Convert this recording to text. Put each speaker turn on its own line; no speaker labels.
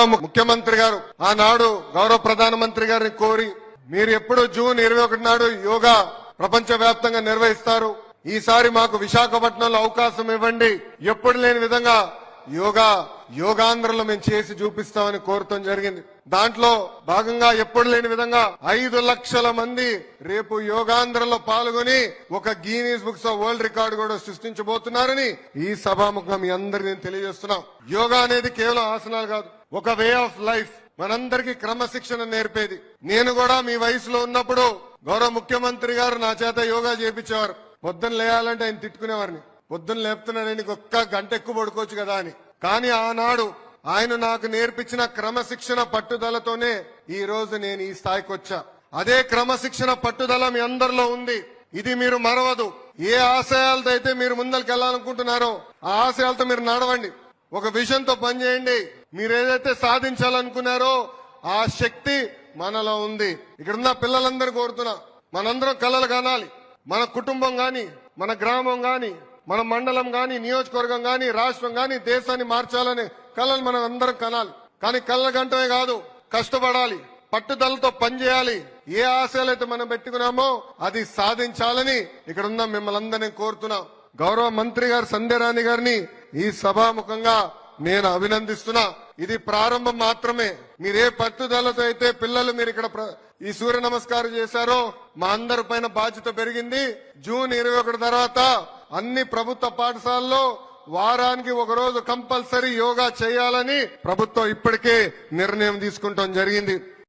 గౌరవ ముఖ్యమంత్రి గారు ఆనాడు గౌరవ ప్రధానమంత్రి గారిని కోరి మీరు ఎప్పుడు జూన్ ఇరవై ఒకటి నాడు యోగా ప్రపంచ వ్యాప్తంగా నిర్వహిస్తారు. ఈసారి మాకు విశాఖపట్నంలో అవకాశం ఇవ్వండి. ఎప్పుడు లేని విధంగా యోగా యోగాంధ్రలో మేము చేసి చూపిస్తామని కోరటం జరిగింది. దాంట్లో భాగంగా ఎప్పుడు లేని విధంగా ఐదు లక్షల మంది రేపు యోగాంధ్రలో పాల్గొని ఒక Guinness books of world record కూడా సృష్టించబోతున్నారని ఈ సభాముఖం మీ అందరికి నేను తెలియజేస్తున్నాం. యోగా అనేది కేవలం ఆసనాలు కాదు ఒక వే ఆఫ్ లైఫ్. మనందరికీ క్రమశిక్షణ నేర్పేది. నేను కూడా మీ వయసులో ఉన్నప్పుడు గౌరవ ముఖ్యమంత్రి గారు నా చేత యోగా చేపించేవారు. పొద్దున్న లేయాలంటే ఆయన తిట్టుకునేవారిని. పొద్దున్న లేపుతున్నాడని ఒక్క గంట ఎక్కువ పడుకోవచ్చు కదా అని. కానీ ఆనాడు ఆయన నాకు నేర్పించిన క్రమశిక్షణ పట్టుదలతోనే ఈ రోజు నేను ఈ స్థాయికి వచ్చా. అదే క్రమశిక్షణ పట్టుదల మీ అందరిలో ఉంది. ఇది మీరు మరవదు. ఏ ఆశయాలతో అయితే మీరు ముందరికి వెళ్ళాలనుకుంటున్నారో ఆ ఆశయాలతో మీరు నడవండి. ఒక విషయంతో పనిచేయండి. మీరు ఏదైతే సాధించాలనుకున్నారో ఆ శక్తి మనలో ఉంది. ఇక్కడున్న పిల్లలందరూ కోరుతున్నా. మనందరం కలలు కనాలి. మన కుటుంబం గాని మన గ్రామం గాని మన మండలం కానీ నియోజకవర్గం కానీ రాష్ట్రం కానీ దేశాన్ని మార్చాలనే కళలు మనం అందరం కనాలి. కానీ కళ్ళ గంటమే కాదు కష్టపడాలి పట్టుదలతో పనిచేయాలి. ఏ ఆశయాలైతే మనం పెట్టుకున్నామో అది సాధించాలని ఇక్కడ ఉన్న మిమ్మల్ని అందరినీ కోరుతున్నాం. గౌరవ మంత్రి గారు సంధ్యారాణి గారిని ఈ సభాముఖంగా నేను అభినందిస్తున్నా. ఇది ప్రారంభం మాత్రమే. మీరే పట్టుదలతో అయితే పిల్లలు మీరు ఇక్కడ ప్ర- ఈ సూర్య నమస్కారం చేశారో మా అందరి పైన బాధ్యత పెరిగింది. జూన్ ఇరవై ఒకటి తర్వాత అన్ని ప్రభుత్వ పాఠశాలల్లో వారానికి ఒక రోజు కంపల్సరీ యోగా చేయాలని ప్రభుత్వం ఇప్పటికే నిర్ణయం తీసుకుంటాం జరిగింది.